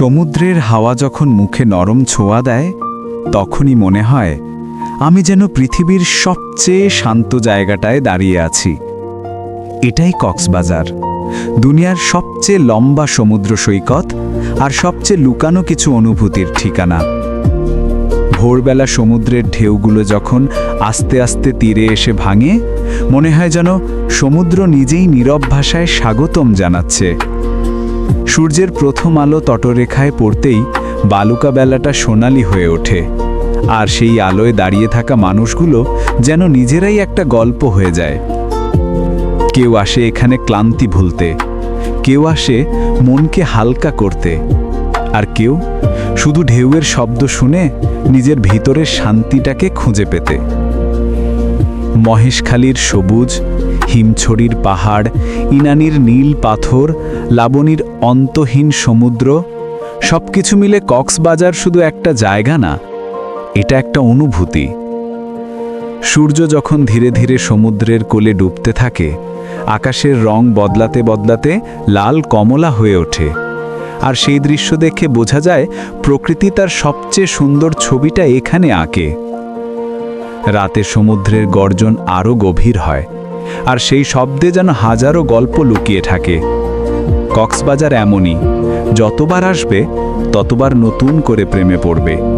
সমুদ্রের হাওয়া যখন মুখে নরম ছোঁয়া দেয়, তখনই মনে হয় আমি যেন পৃথিবীর সবচেয়ে শান্ত জায়গাটায় দাঁড়িয়ে আছি। এটাই কক্সবাজার, দুনিয়ার সবচেয়ে লম্বা সমুদ্র সৈকত আর সবচেয়ে লুকানো কিছু অনুভূতির ঠিকানা। ভোরবেলা সমুদ্রের ঢেউগুলো যখন আস্তে আস্তে তীরে এসে ভাঙে, মনে হয় যেন সমুদ্র নিজেই নীরব ভাষায় স্বাগতম জানাচ্ছে। সূর্যের প্রথম আলো তটরেখায় পড়তেই বালুকা বেলাটা সোনালি হয়ে ওঠে। আর সেই আলোয় দাঁড়িয়ে থাকা মানুষগুলো যেন নিজেরাই একটা গল্প হয়ে যায়। কেউ আসে এখানে ক্লান্তি ভুলতে, কেউ আসে মনকে হালকা করতে, আর কেউ শুধু ঢেউয়ের শব্দ শুনে নিজের ভিতরের শান্তিটাকে খুঁজে পেতে। মহেশখালীর সবুজ, হিমছড়ির পাহাড়, ইনানির নীল পাথর লাবণীর অন্তহীন সমুদ্র, সবকিছু মিলে কক্সবাজার শুধু একটা জায়গা না, এটা একটা অনুভূতি। সূর্য যখন ধীরে ধীরে সমুদ্রের কোলে ডুবতে থাকে, আকাশের রং বদলাতে বদলাতে লাল কমলা হয়ে ওঠে। আর সেই দৃশ্য দেখে বোঝা যায়, প্রকৃতি তার সবচেয়ে সুন্দর ছবিটা এখানে আঁকে। রাতে সমুদ্রের গর্জন আরও গভীর হয়, আর সেই শব্দে যেন হাজারো গল্প লুকিয়ে থাকে। কক্সবাজার এমনই। যতবার আসবে ততবার নতুন করে প্রেমে পড়বে।